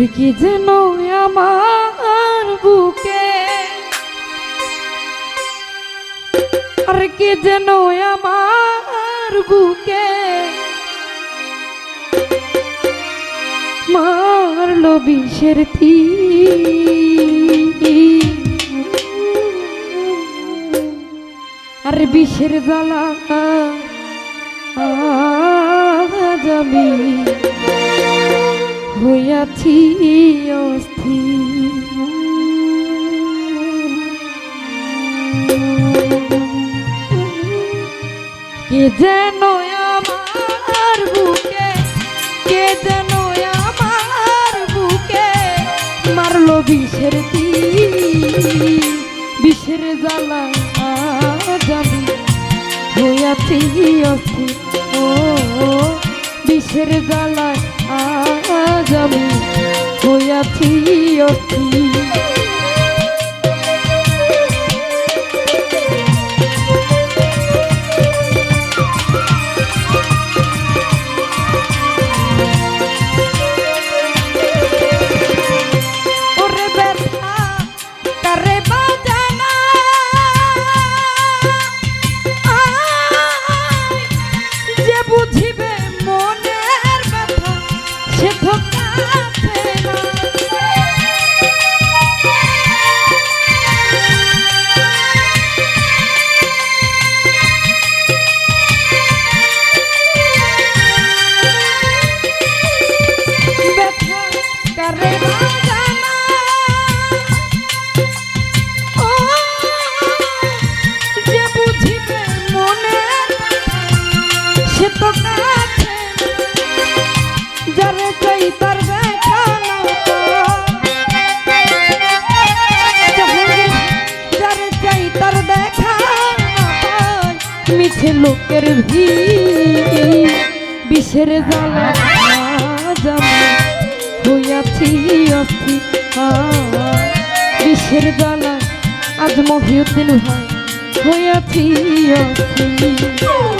ওরে কি যেন আমার বুকে? আর কি যেন আমার বুকে? মারলো বিষের আর বিষের জ্বালা আজ হইয়াছি কে যেন আমার বুকে, কে যেন আমার বুকে মারলো বিষের বিষের জ্বালা আজ হইয়াছি অস্থির ও বিষের জ্বালায় আজ আমি হইয়াছি অস্থির লোকের ভিড় বিষের জ্বালা হইয়াছি অস্থি বিষের জ্বালা আজ মহিউদ্দিন ভাই হইয়াছি অস্থির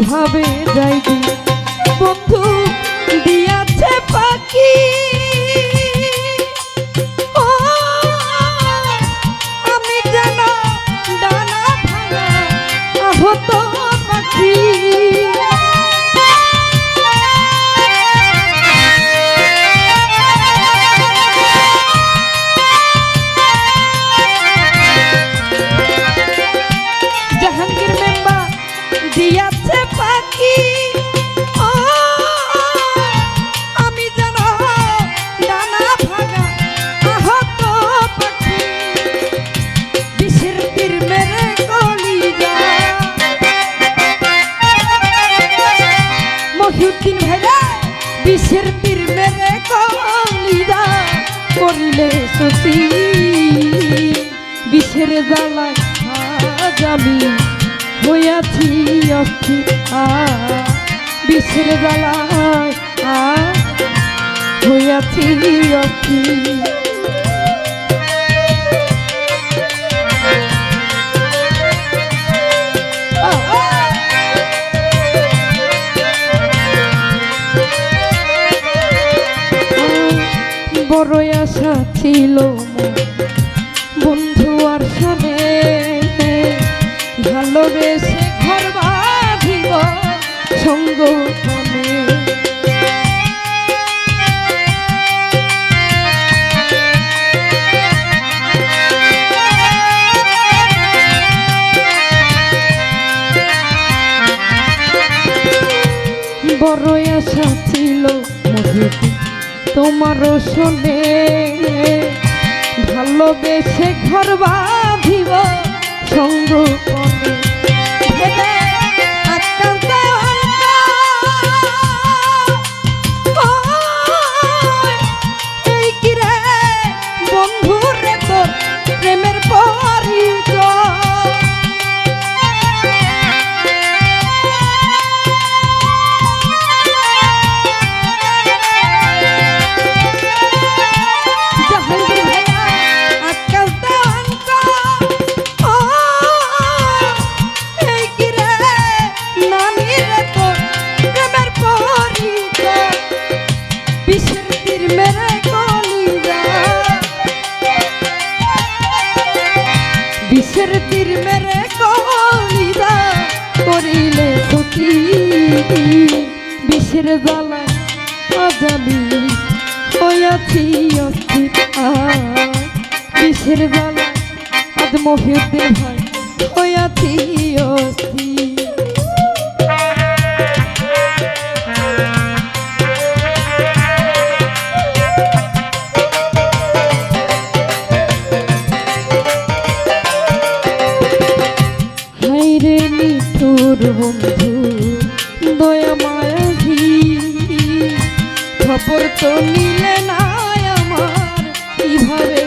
কীভাবে যাইবি বন্ধু জ্বালায় আজ হইয়াছি জ্বালায় আ হইয়াছি অস্থির বড় আশা ছিল সঙ্গ তোমার শোনে। ভালোবেসে ঘর বাঁধিব সঙ্গ কমে আমি বিষের জ্বালা অজানি হইয়াছি অস্থির বিষের জ্বালা আজ মহিউদ্দিন ভাই হইয়াছি অস্থির বন্ধু দয়ামায়াধি খবর তো নিলে না আমার কীভাবে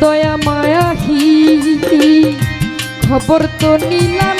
দয়া মায়া হি খবর তো নীলা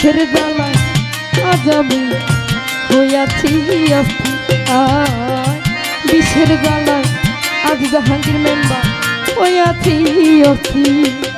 দুঃখের জ্বালায় আজ আমি হইয়াছি বিষের জ্বালায় আজ জাহাঙ্গীর মেম্বার হইয়াছি অস্থির